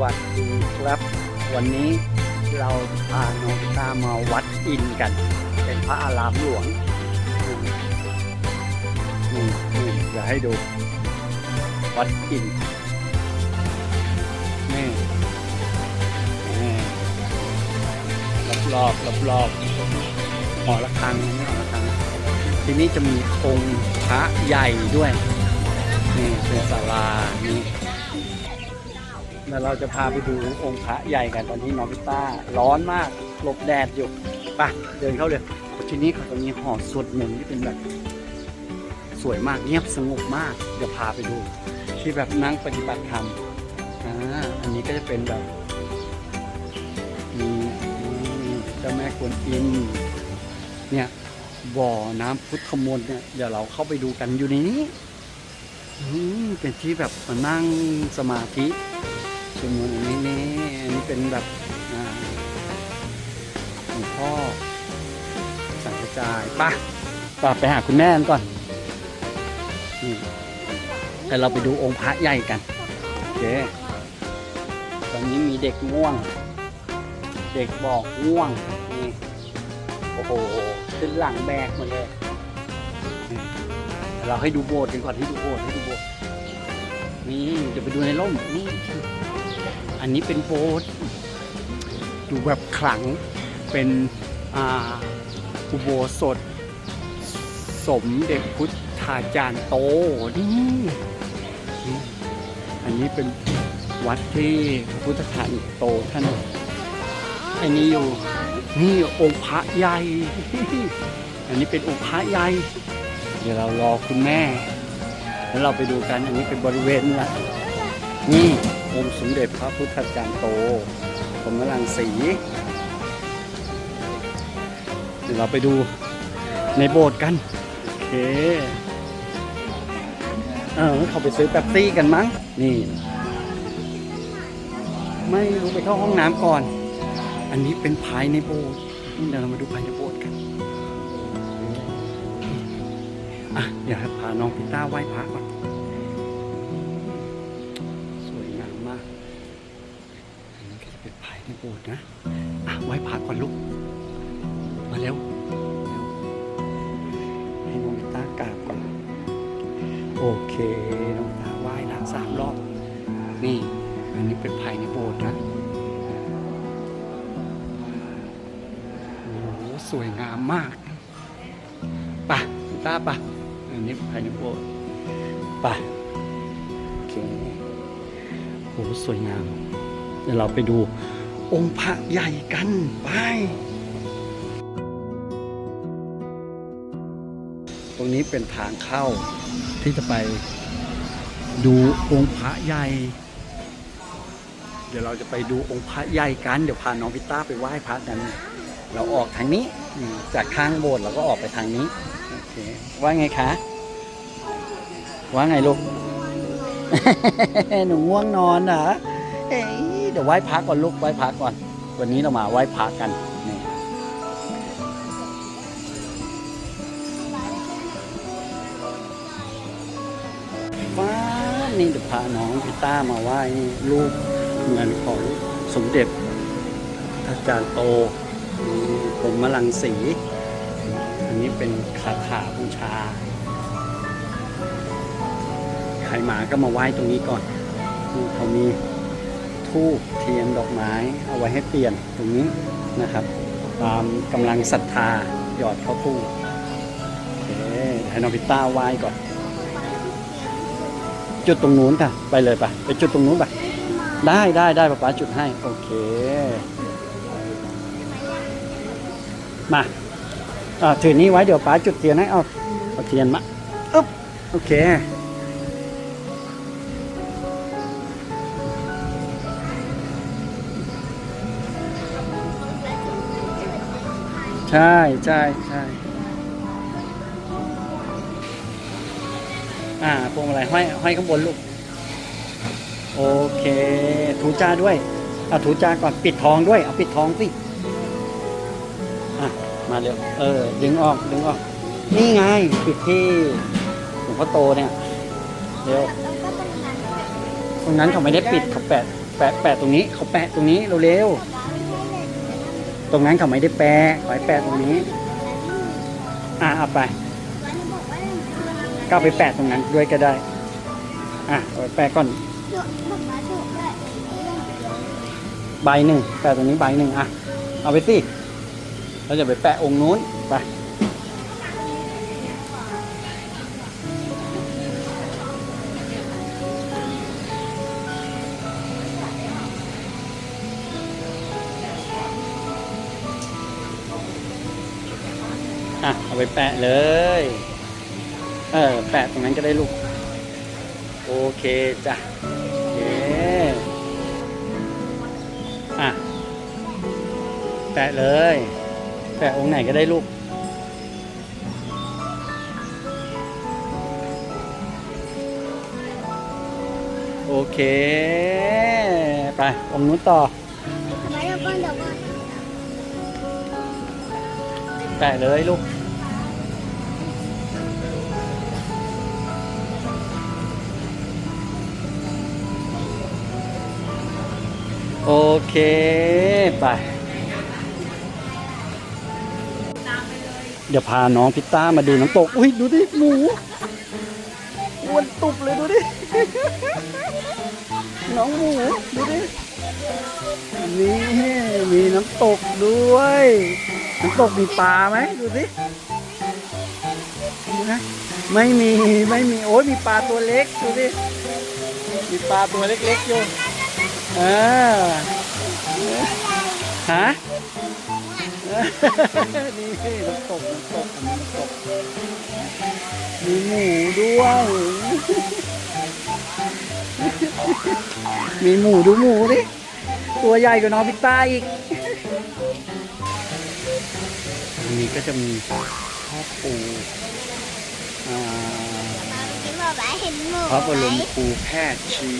วัสดีครับ วันนี้เราพาน้องตามาวัดอินกัน เป็นพระอารามหลวงนี่นี่เดี๋ยวให้ดู วัดอินนี่นี่รอบรอบรอบๆหอระฆังไม่หอระฆังทีนี้จะมีองค์พระใหญ่ด้วยนี่เป็นศาลานี่ แล้วเราจะพาไปดูองค์พระใหญ่กันตอนที่น้องพิต้าร้อนมากหลบแดดอยู่ไปเดินเข้าเลยทีนี้เขาจะมีหอสวดมนต์ที่เป็นแบบ สวยมากเงียบสงบมาก เดี๋ยวพาไปดู ที่แบบนั่งปฏิบัติธรรมอ่าอันนี้ก็จะเป็นแบบมีเจ้าแม่กวนอิมเนี่ยบ่อน้ำพุทธมนต์เนี่ยเดี๋ยวเราเข้าไปดูกันอยู่ในนี้เป็นที่แบบมานั่งสมาธิ สวดมนต์อย่างนี้นี่อันนี้เป็นแบบอ่าหลวงพ่อสังกระจายไป่ะป่ะไปหาคุณแม่กันก่อนนี่แต่เราไปดูองค์พระใหญ่กันโอเคตอนนี้มีเด็กง่วง เด็กบอกง่วงนี่โอ้โหขึ้นหลังแบกหมาเลยเราให้ดูโบสถ์กันก่อนให้ดูโบสถ์ให้ดูโบสถ์นี่เดี๋ยวไปดูในร่มนี่ อันนี้เป็นโบสถ์ดูแบบขลังเป็นอุโบสถ สมเด็จพุทธาจารย์โตนี่อันนี้เป็นวัดที่พุทธทานโตท่านอันนี้อยู่นี่องค์พระใหญ่ อันนี้เป็นองค์พระใหญ่ เดี๋ยวเรารอคุณแม่ แล้วเราไปดูกัน อันนี้เป็นบริเวณละนี่ องค์สมเด็จพระพุทธจารย์โตสมรังสีเดี๋ยวเราไปดูในโบสถ์กัน โอเค เออเขาไปซื้อแป๊บซี่กันมั้ง นี่ ไม่รู้ไปเข้าห้องน้ำก่อน อันนี้เป็นภายในโบสถ์เดี๋ยวเรามาดูภายในโบสถ์กันอะเดี๋ยวให้พาน้องพิต้าไหว้พระก่อน ป็นภายในโบสถ์นะอะไหว้พระก่อนลูก มาเร็วให้น้องต้ากราบก่อน โอเค น้องตาไหว้นะสามรอบ นี่ อันนี้เป็นภายในโบสถ์นะโอ้โหสวยงามมากป่ะต้าป่ะอันนี้ภายในโบสถ์ป่ะโอเคโอ้สวยงาม เดี๋ยวเราไปดู องค์พระใหญ่กันไปตรงนี้เป็นทางเข้าที่จะไปดูองค์พระใหญ่ เดี๋ยวเราจะไปดูองค์พระใหญ่กัน เดี๋ยวพาน้องพิต้าไปไหว้พระกัน เราออกทางนี้จากข้างโบสถ์เราก็ออกไปทางนี้โอเคว่าไงคะ ว่าไงลูก หนูง่วงนอนเหรอ เดี๋ยวไหว้พระก่อนลูกไหว้พระก่อน วันนี้เรามาไหว้พระกันนี่ฟ้านี่เดี๋ยวพาน้องพิต้ามาไหว้รูปเหมือนของสมเด็จพระอาจารย์โตผมมลังสี อันนี้เป็นคาถาบูชา ใครมาก็มาไหว้ตรงนี้ก่อนเขามี ทูบเทียนดอกไม้เอาไว้ให้เปลี่ยนตรงนี้นะครับ ตามกำลังศรัทธาหยอดเข้าตู้โอเคให้น้องพิต้าไหว้ก่อน จุดตรงนู้นค่ะ ไปเลยปะไปจุดตรงนู้นปะได้ได้ได้ป๊าป๊าจุดให้ โอเค มาอ่าถือนี้ไว้เดี๋ยวป๊าจุดเทียนให้เอาเอาเทียนมาอึ๊บโอเค ใช่ใช่ใช่อ่าพวงมาลัยห้อยห้อยข้างบนลูก โอเค ถูจ้าด้วย เอาถูจาก่อนปิดทองด้วย เอาปิดทองสิอะมาเร็วเออ ดึงออกดึงออก นี่ไง ปิดที่หลวงพ่อโตเนี่ยเร็วตรงนั้นเขาไม่ได้ปิดเขาแปะแปะแปะตรงนี้ เขาแปะตรงนี้เร็วๆ ตรงนั้นเขาไม่ได้แปะขอให้แปะตรงนี้ อะเอาไป ก็เอาไปแปะตรงนั้นด้วยก็ได้ อะเอาไปแปะก่อน ใบหนึ่งแปะตรงนี้ใบหนึ่งอะ เอาไปสิเราจะไปแปะองค์นู้นไป แปะเลย เออ แปะตรงนั้นก็ได้ลูก โอเคจ้ะโอเคอะ แปะเลย แปะองค์ไหนก็ได้ลูก โอเค ไป องค์นู้นต่อ แปะเลยลูก โอเคไปเดี๋ยวพาน้องพิต้ามาดูน้ำตก อุ้ยดูดิหมูอ้วนตุบเลยดูดิ น้องหมูดูดิ นี่มีน้ำตกด้วย น้ำตกมีปลาไหมดูสิดูนะไม่มีไม่มีโอ้ยมีปลาตัวเล็กดูสิมีปลาตัวเล็กๆอยู่ เออฮะนี่น้ำตกน้ำตกอันนี้น้ำตกมีหมูด้วย มีหมูดูหมูดิ ตัวใหญ่กว่าน้องพิตต้าอีกอันนี้ก็จะมีพ่อปู่อ่าพระบรมครูแพทย์ชี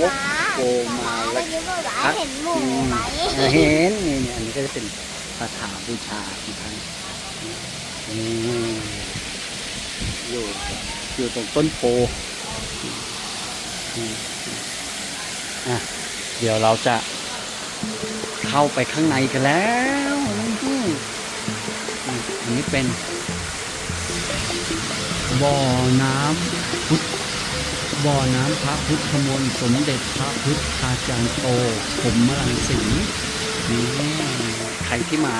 วกโกมาลพัฒเห็นหมูไหมเห็นนี่นี่อันนี้ก็จะเป็นคาถาบูชาของท่านอยู่อยู่ตรงต้นโพอะเดี๋ยวเราจะเข้าไปข้างในกันแล้วอันนี้เป็นบ่อน้ำพุทธ บ่อน้ำพระพุทธมนต์สมเด็จพระพุทธาจารย์โตผมมลังสีนี่ใครที่มา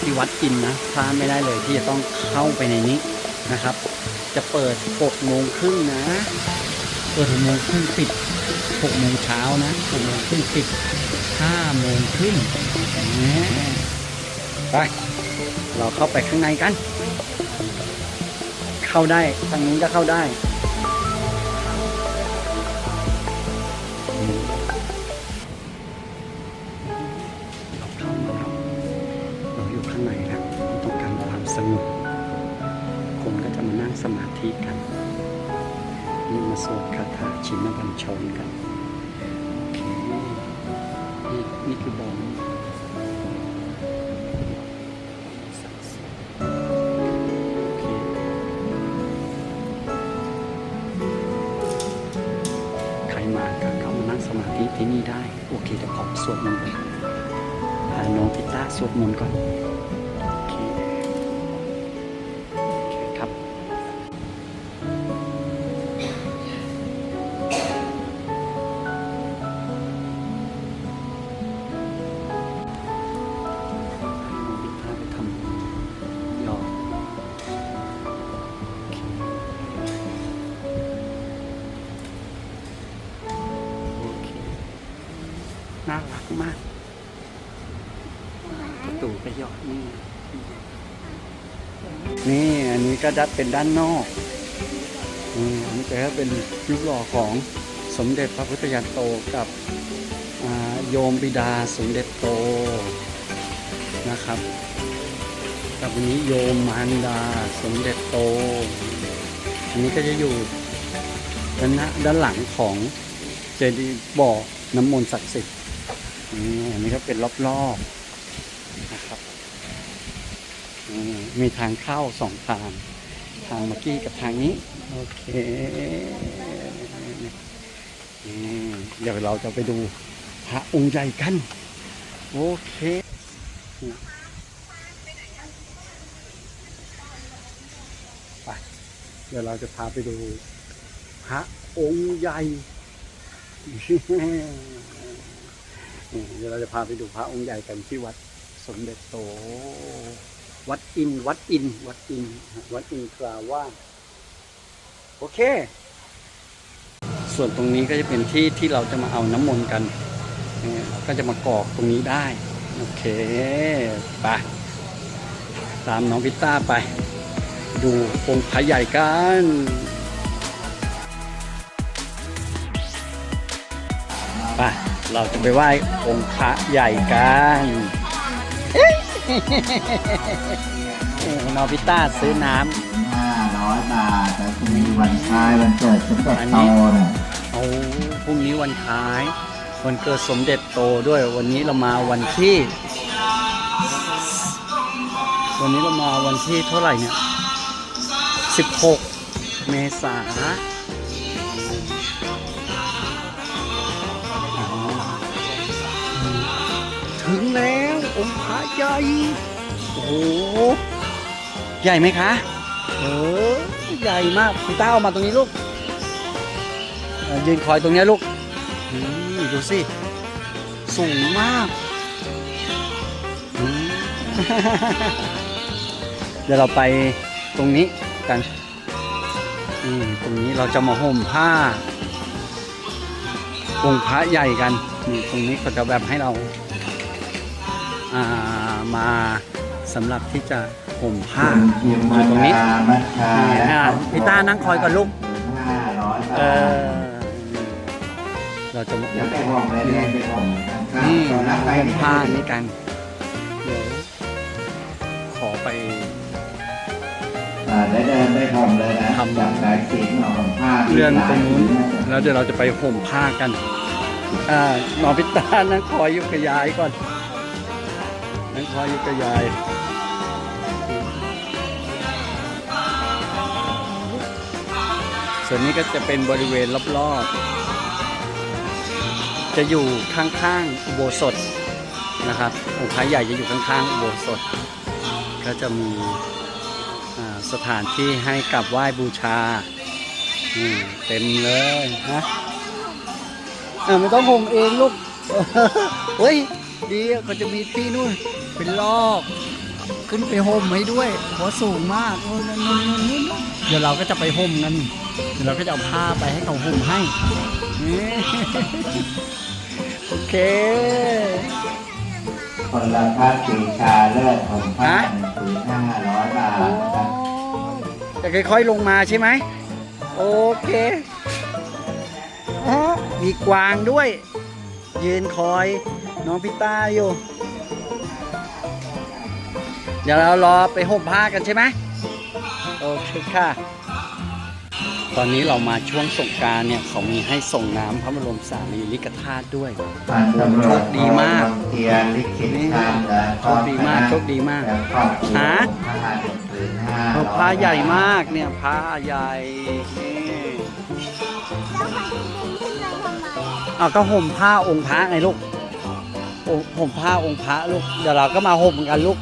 ที่วัดจินนะพลาดไม่ได้เลยที่จะต้องเข้าไปในนี้นะครับ จะเปิด6โมงครึ่งนะ เปิด6โมงครึ่งปิด6โมงเช้านะ6โมงครึ่งปิด5โมงครึ่งนี่ไป เราเข้าไปข้างในกัน เข้าได้ทางนู้นก็เข้าได้ ชนกันโอเคนี่นี่คือบอมศักดิ์สิทธิ์โอเคใครมาก็เข้ามานั่งสมาธิที่นี่ได้ โอเคเดี๋ยวขอสวดมนต์ก่อนพาน้องพิต้าสวดมนต์ก่อน ก็ดัดเป็นด้านนอกอืมอันนี้ก็เป็นรูปหล่อของสมเด็จพระพุทธยานโตกับโยมบิดาสมเด็จโตนะครับกับวันนี้โยมมารดาสมเด็จโต อันนี้ก็จะอยู่ด้านหน้าด้านหลังของเจดีย์บ่อน้ำมนต์ศักดิ์สิทธิ์อันนี้ก็เป็นรอบๆนะครับอื มีทางเข้าสองทาง ทางเมื่อกี้กับทางนี้ โอเค เดี๋ยวเราจะไปดูพระองค์ใหญ่กัน โอเคไปเดี๋ยวเราจะพาไปดูพระองค์ใหญ่เดี๋ยวเราจะพาไปดูพระองค์ใหญ่กันที่วัดสมเด็จโต วัดอิน วัดอิน วัดอิน วัดอินทราว่า โอเค ส่วนตรงนี้ก็จะเป็นที่ที่เราจะมาเอาน้ำมนต์กัน ก็จะมากรอกตรงนี้ได้ โอเค ไป ตามน้องพิต้าไป ดูองค์พระใหญ่กันไปเราจะไปไหว้องค์พระใหญ่กันเอ้ย น้องพิต้าซื้อน้ำห้าร้อยบาทแล้วพรุ่งนี้วันคล้ายวันเกิดสมเด็จอันโตนี้เนี่ยเอาพรุ่งนี้วันคล้าย วันเกิดสมเด็จโตด้วย วันนี้เรามาวันที่ วันนี้เรามาวันที่เท่าไหร่เนี่ย 16 เมษาอ๋อถึงแล้ว องค์พระใหญ่ โอ้โห ใหญ่ไหมคะเออใหญ่มากพี่ต้าเอามาตรงนี้ลูกเอ่อยืนคอยตรงเนี้ยลูกอืมดูสิ สูงมากอืม เดี๋ยวเราไปตรงนี้กันอืมตรงนี้เราจะมาห่มผ้า องค์พระใหญ่กันนี่ตรงนี้เขาจะแบบให้เราอ่า มาสำหรับที่จะห่มผ้าคุณพิมอยู่ตรงนี้มามัชชานี่อะพี่ต้านั่งคอยก่อนลูกห้าร้อยบาเอทอเราจะมาเดี๋ยวไปห่มเลยเนี่ยไปห่มข้างนี่ๆตอนรับไปห่มผ้านี่กันเดี๋ยวขอไปอ่าได้เดินไปห่มเลยนะทำจากสายสิญจนห่มผ้าเรือนตรงนู้นแล้วเดี๋ยวเราจะไปห่มผ้ากันอ่าหนอพิตานั่งคอยอยุกบยายก่อน นั่งคอยอยุกยายส่วนนี้ก็จะเป็นบริเวณรอบๆ จะอยู่ข้างๆอุโบสถนะครับองค์พระใหญ่จะอยู่ข้างๆอุโบสถ ก็จะมีสถานที่ให้กราบไหว้บูชาเต็มเลยนะไม่ต้องห่มเองลูกเฮ้ย ดีเขาจะมีที่นู่น เป็นลอก ขึ้นไปห่มให้ด้วยเพราะสูงมากโอ้นั่นนั่นนั่นนั่นเดี๋ยวเราก็จะไปห่มกันเดี๋ยวเราก็จะเอาผ้าไปให้เขาห่มให้นี่โอเคคนละพระปีชาเลิศห่มผ้าหนึ่งผืนห้าร้อยบาทนะครับจะค่อยๆลงมาใช่ไหมโอเคอ๋อมีกวางด้วย ยืนคอยน้องพิต้าอยู่เดี๋ยวเรารอไปห่มผ้ากันใช่ไหมโอเคค่ะ ตอนนี้เรามาช่วงสงการเนี่ยเขามีให้ส่งน้ำพระบรมสารีริกธาตุด้วยพันตำรวจโชคดีมากโทเทียนลิขิตธรรมและโชคดีมากโชคดีมากและผ้าผ้าใหญ่มากเนี่ยผ้าใหญ่นี่เอาก็ห่มผ้าองค์พระไงลูกห่มผ้าองค์พระลูกเดี๋ยวเราก็มาห่มกันลูก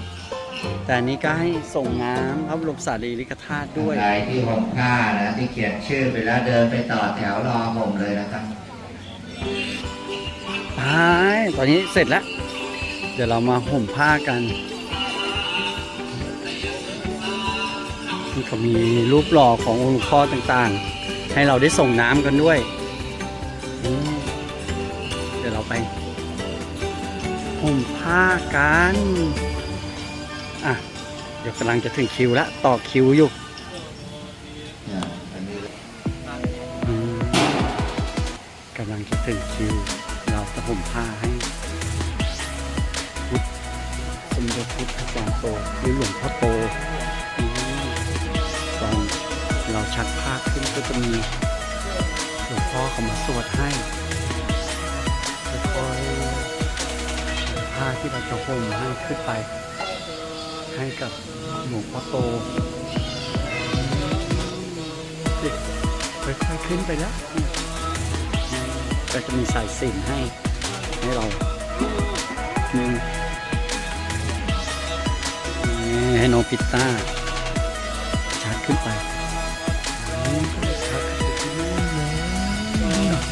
แต่อันนี้ก็ให้ส่งน้ำพระบรมสารีริกธาตุด้วยใครที่ห่มผ้านะที่เขียนชื่อไปแล้วเดินไปต่อแถวรอห่มเลยนะครับไปตอนนี้เสร็จแล้ว เดี๋ยวเรามาห่มผ้ากันนี่ก็มีรูปหล่อขององค์หลวงพ่อต่างๆ ให้เราได้ส่งน้ำกันด้วยอืมเดี๋ยวเราไปห่มผ้ากันอะเดี๋ยวกำลังจะถึงคิวแล้วต่อคิวอยู่อืมกำลังจะถึงคิว เราจะห่มผ้าให้พุทธสมเด็จพุทธจารย์โตหรือหลวงพ่อโตอืมตอนเราชักผ้าขึ้นก็จะมีหลวงพ่อเขามาสวดให้ค่อยๆชักผ้าที่เราจะห่มให้ขึ้นไปให้กับ หลวงพ่อโตเด็กค่อยๆขึ้นไปแล้วเนี่ยก็จะมีสายสิญจนให้ ให้เราหนึ่งนี่ให้น้องพิตต้าชาร์จขึ้นไปนี่ก็ชาร์จขึ้นไปที่นู่นเลย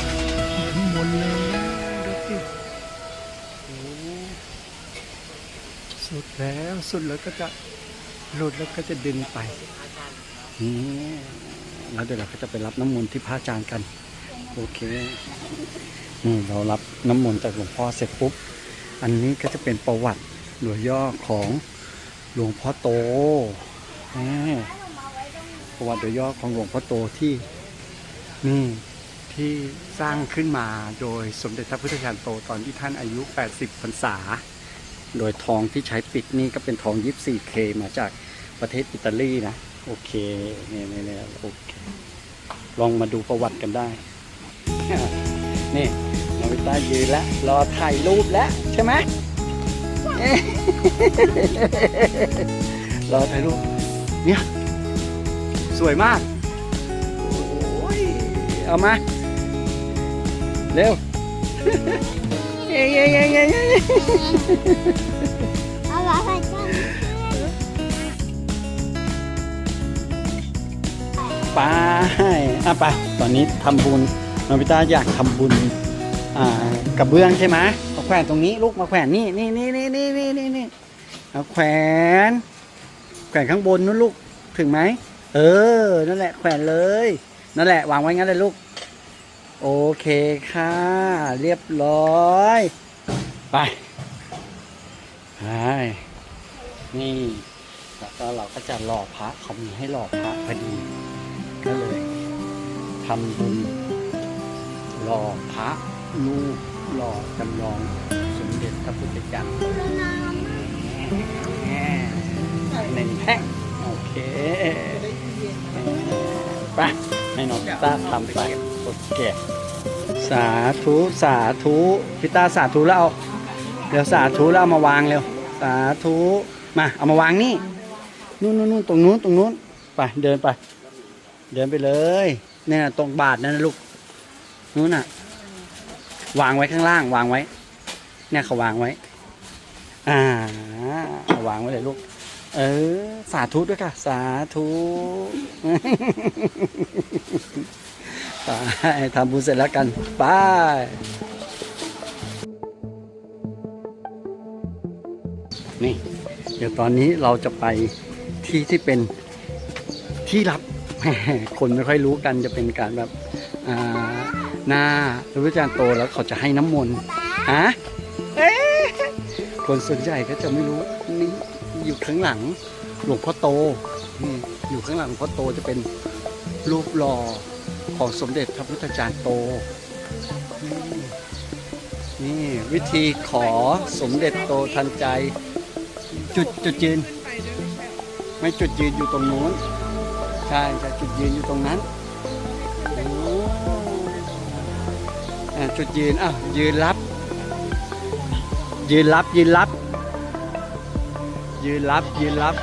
ข้างบนเลยดูสิโอ้สุดแล้ว สุดแล้วก็จะ หลุดแล้วก็จะดึงไปนี่แล้วเดี๋ยวเราก็จะไปรับน้ำมนต์ที่พระอาจารย์กัน โอเค นี่เรารับน้ำมนต์จากหลวงพ่อเสร็จปุ๊บ อันนี้ก็จะเป็นประวัติหลวงย่อของหลวงพ่อโตนี่ประวัติโดยย่อของหลวงพ่อโตที่นี่ที่สร้างขึ้นมาโดยสมเด็จพระพุทธจารย์โตตอนที่ท่านอายุ 80พรรษา โดยทองที่ใช้ปิดนี่ก็เป็นทอง 24K มาจาก ประเทศอิตาลีนะ โอเคเนี่ยเนี่ยเน่โอเค ลองมาดูประวัติกันได้ นี่นาวิต้ายืนแล้ว รอถ่ายรูปแล้ว ใช่ไหมรอถ่ายรูป เนี่ย สวยมาก โอ้ย เอามา เร็วเย้เย้เย้เย้ ไปอะไปตอนนี้ทำบุญน้องพิตาอยากทำบุญอ่ากับเบื้องใช่ไหมมาแขวนตรงนี้ลูกมาแขวนนี่นี่นี่นี่นี่นี่นี่นี่เอาแขวนแขวนข้างบนนู้นลูกถึงไหมเออ นั่นแหละแขวนเลย นั่นแหละวางไว้งั้นเลยลูก โอเคค่ะ เรียบร้อย ไปไปนี่แล้วก็เราก็จะหล่อพระเขามีให้หล่อพระพอดี ก็เลยทำบุญหล่อพระลูกหล่อจำลองสมเด็จพระพุทธเจ้าหนึ่งแท่งโอเคไปให้น้องพิต้าทำไปโอเคสาธุสาธุพิต้าสาธุแล้วเอาเดี๋ยวสาธุแล้วเอามาวางเร็วสาธุมาเอามาวางนี่นู่นนู่นตรงนู้นตรงนู้นไปเดินไป เดินไปเลยเนี่ยตรงบาทนั่นนะลูกนู้นน่ะ วางไว้ข้างล่าง วางไว้ เนี่ยเขาวางไว้ อ่าวางไว้เลยลูก เออ สาธุด้วยค่ะ สาธุไปทำบุญเสร็จแล้วกันไปนี่ เดี๋ยวตอนนี้เราจะไปที่ที่เป็นที่รับ คนไม่ค่อยรู้กันจะเป็นการแบบหน้าพระพุทธจารย์โตแล้วเขาจะให้น้ำมนต์ฮะเอ๊ะคนส่วนใหญ่ก็จะไม่รู้นี่อยู่ข้างหลังหลวงพ่อโตนี่อยู่ข้างหลังหลวงพ่อโตจะเป็นรูปหล่อของสมเด็จพระพุทธจารย์โต นี่นี่วิธีขอสมเด็จโตทันใจ จุดจุดยืน ไม่จุดยืนอยู่ตรงนู้น ใช่ใช่จุดยืนอยู่ตรงนั้นจุดยืนอะยืนรับ ยืนรับยืนรับ ยืนรับยืนรับ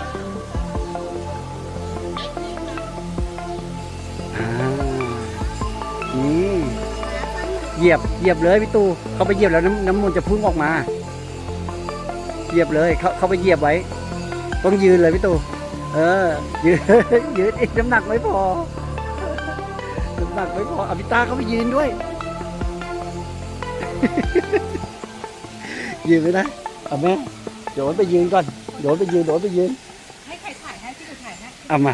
นี่เหยียบเหยียบเลยพี่ตูเขาไปเหยียบแล้วน้ำน้ำมันต์จะพุ่งออกมา เหยียบเลยเขาเขาไปเหยียบไว้ ต้องยืนเลยพี่ตู เออ ยืนยืนอีกน้ำหนักไม่พอ น้ำหนักไม่พออภิตาเขาไปยืนด้วย ยืนไม่ได้เอาแม่โดนไปยืนก่อนโดนไปยืนโดนไปยืน ให้ใครถ่ายให้พี่ดูถ่ายให้เอามา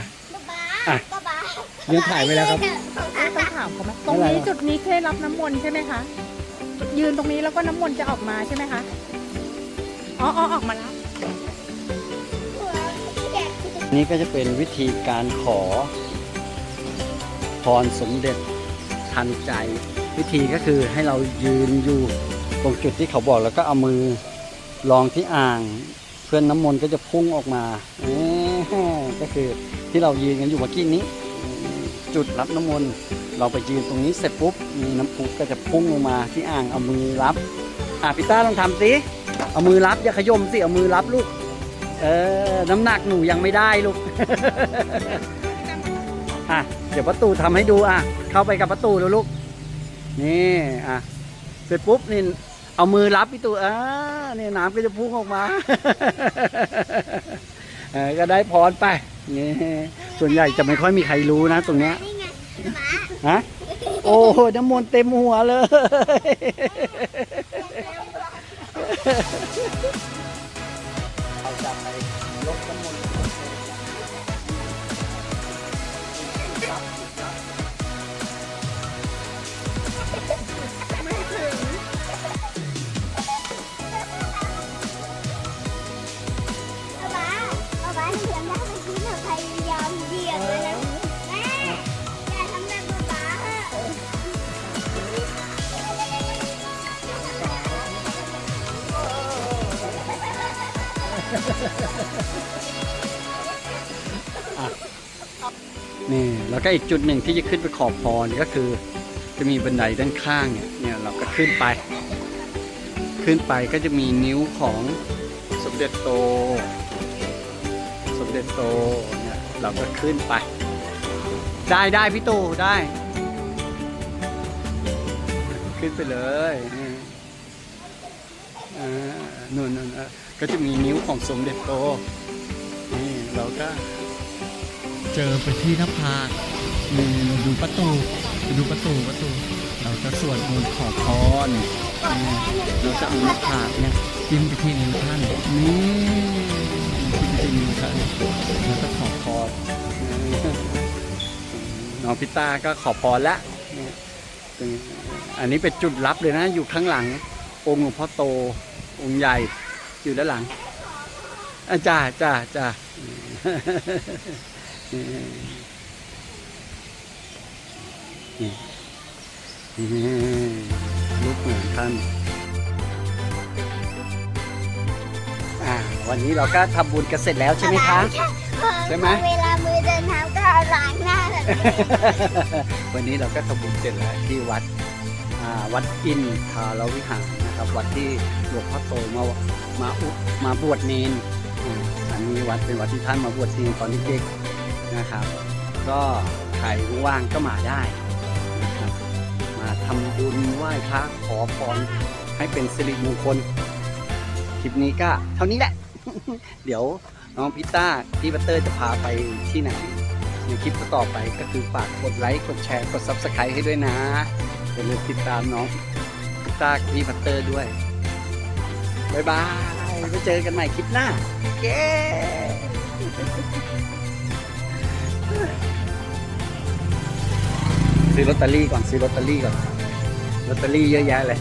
อะป๊าป๊ายืนถ่ายไว้แล้วครับ ต้องถามเขาไหมตไม่รงเป็นไรนี้หรอกจุดนี้เคยรับน้ำมนต์ใช่ไหมคะ ยืนตรงนี้แล้วก็น้ำมนต์จะออกมาใช่ไหมคะ อ๋ออ๋อออกมาแล้ว นี่ก็จะเป็นวิธีการขอพรสมเด็จทันใจ วิธีก็คือให้เรายืนอยู่ตรงจุดที่เขาบอกแล้วก็เอามือลองที่อ่าง เพื่อนน้ำมนต์ก็จะพุ่งออกมาก็คือที่เรายืนกันอยู่เมื่อกี้นี้ จุดรับน้ำมนต์เราไปยืนตรงนี้เสร็จปุ๊บมีน้ำพุก็จะพุ่งลงมาที่อ่างเอามือรับอะพี่ต้าลองทำสิเอามือรับอย่าขยมสิเอามือรับลูก เออ น้ำหนักหนูยังไม่ได้ลูก อะ เดี๋ยวประตูทำให้ดูอะ เข้าไปกับประตูแล้วลูก นี่ อะ เสร็จปุ๊บนี่ เอามือรับพี่ตู่อ่าเนี่ยน้ำก็จะพุ่งออกมาเออก็ได้พรไปนี่ส่วนใหญ่จะไม่ค่อยมีใครรู้นะตรงเนี้ยนี่ไงหมาฮะโอ้โหน้ำมนต์เต็มหัวเลย ก็อีกจุดหนึ่งที่จะขึ้นไปขอบพรก็คือ จะมีบันไดด้านข้างเนี่ยเนี่ยเราก็ขึ้นไป ขึ้นไปก็จะมีนิ้วของสมเด็จโต สมเด็จโตเนี่ยเราก็ขึ้นไป ได้ได้พี่ตู่ได้ ขึ้นไปเลยอ่านู่นนู่นก็จะมีนิ้วของสมเด็จโตนี่เราก็ เจอไปที่หน้าผากเราดูประตูไปดูประตูประตู เราจะสวดมนต์ขอพรเราจะเอาหน้าผากเนี่ยจิ้มไปที่นิ้วท่านนี่จิ้มไปที่นิ้วท่านแล้วก็ขอพรน้องพิต้าก็ขอพรแล้วอันนี้เป็นจุดลับเลยนะ อยู่ข้างหลัง องค์หลวงพ่อโต องค์ใหญ่อยู่ด้านหลัง อาจ้าจ้าจ้า ลูกเหมือนท่านอ่าวันนี้เราก็ทำบุญกันเสร็จแล้วใช่ไหมคะ ใช่ไหมเวลามือเดินเท้าก็ล้างหน้าแบบนี้วันนี้เราก็ทำบุญเสร็จแล้วที่วัดอ่าวัดอินทารวิหารนะครับ วัดที่หลวงพ่อโตมามาอุมาบวชเนนอ่าอันนี้วัดเป็นวัดที่ท่านมาบวชเนนตอนเด็กๆ นะครับ ก็ใครว่างก็มาได้นะครับ มาทำบุญไหว้พระขอพรให้เป็นสิริมงคล คลิปนี้ก็เท่านี้แหละ เดี๋ยวน้องพิต้าพี่บัตเตอร์จะพาไปที่ไหน ในคลิปต่อไปก็คือฝากกดไลค์ กดแชร์ กด Subscribe ให้ด้วยนะอย่าลืมติดตามน้องพิต้าพี่บัตเตอร์ด้วย บ๊ายบายไว้เจอกันใหม่คลิปหน้า เย้ ซื้อลอตเตอรี่ก่อนซื้อลอตเตอรี่ก่อนลอตเตอรี่เยอะแยะเลย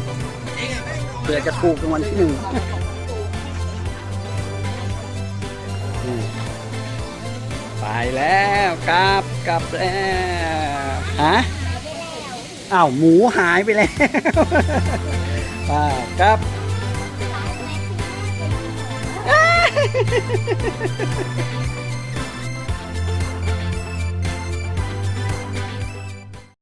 เพื่อจะถูกรางวัลที่หนึ่งไปแล้วกลับกลับแล้วฮะอ้าวหมูหายไปแล้วอ่ากลับ